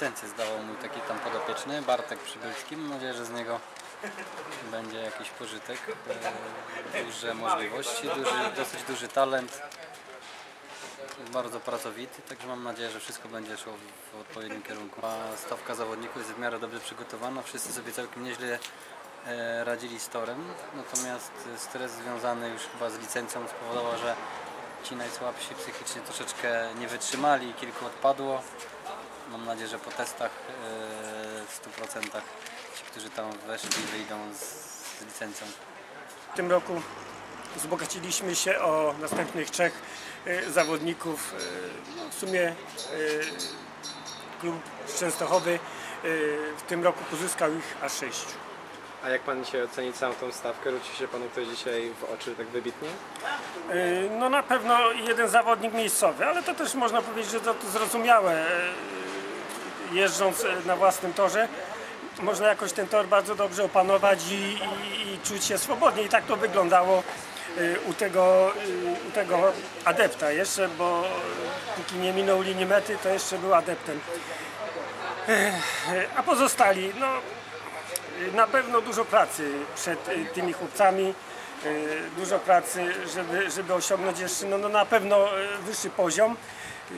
licencję zdawał mój taki tam podopieczny, Bartek Przybylski. Mam nadzieję, że z niego będzie jakiś pożytek. E, Duże możliwości, duży, dosyć duży talent. Bardzo pracowity, także mam nadzieję, że wszystko będzie szło w- odpowiednim kierunku. A stawka zawodników jest w miarę dobrze przygotowana, wszyscy sobie całkiem nieźle e, radzili z torem, natomiast stres związany już chyba z licencją spowodował, że ci najsłabsi psychicznie troszeczkę nie wytrzymali kilku odpadło. Mam nadzieję, że po testach e, w 100% ci, którzy tam weszli, wyjdą z, z licencją. W tym roku wzbogaciliśmy się o następnych trzech e, zawodników. E, no, W sumie klub Częstochowy w tym roku pozyskał ich aż sześciu. A jak pan dzisiaj oceni całą tą stawkę? Rzuci się panu ktoś dzisiaj w oczy tak wybitnie? E, No na pewno jeden zawodnik miejscowy, ale to też można powiedzieć, że to, to zrozumiałe. E, Jeżdżąc e, na własnym torze, można jakoś ten tor bardzo dobrze opanować i, i, i czuć się swobodnie. I tak to wyglądało u tego, u tego adepta jeszcze, bo póki nie minął linii mety, to jeszcze był adeptem. A pozostali, no na pewno dużo pracy przed y, tymi chłopcami, y, dużo pracy, żeby, żeby osiągnąć jeszcze no, no na pewno y, wyższy poziom. Y,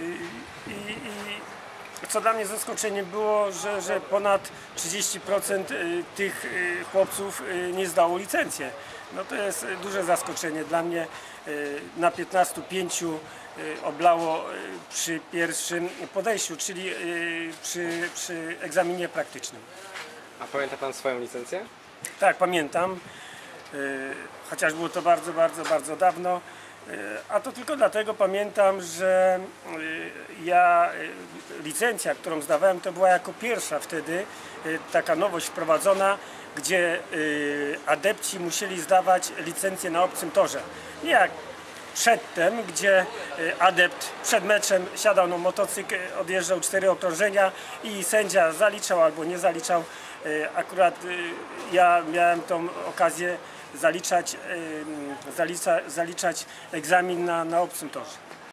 I, i co dla mnie zaskoczeniem było, że, że ponad 30% y, tych y, chłopców y, nie zdało licencję. No to jest y, duże zaskoczenie dla mnie. Y, Na 15 pięciu y, oblało y, przy pierwszym podejściu, czyli y, przy, przy egzaminie praktycznym. A pamięta pan swoją licencję? Tak, pamiętam. Y, Chociaż było to bardzo, bardzo, bardzo dawno. Y, A to tylko dlatego pamiętam, że y, ja, licencja, którą zdawałem, to była jako pierwsza wtedy taka nowość wprowadzona, gdzie adepci musieli zdawać licencję na obcym torze. Nie jak przedtem, gdzie adept przed meczem siadał na motocykl, odjeżdżał cztery okrążenia i sędzia zaliczał albo nie zaliczał. Y, Akurat y, ja miałem tą okazję zaliczać, zalicza, zaliczać egzamin na, na obcym torze.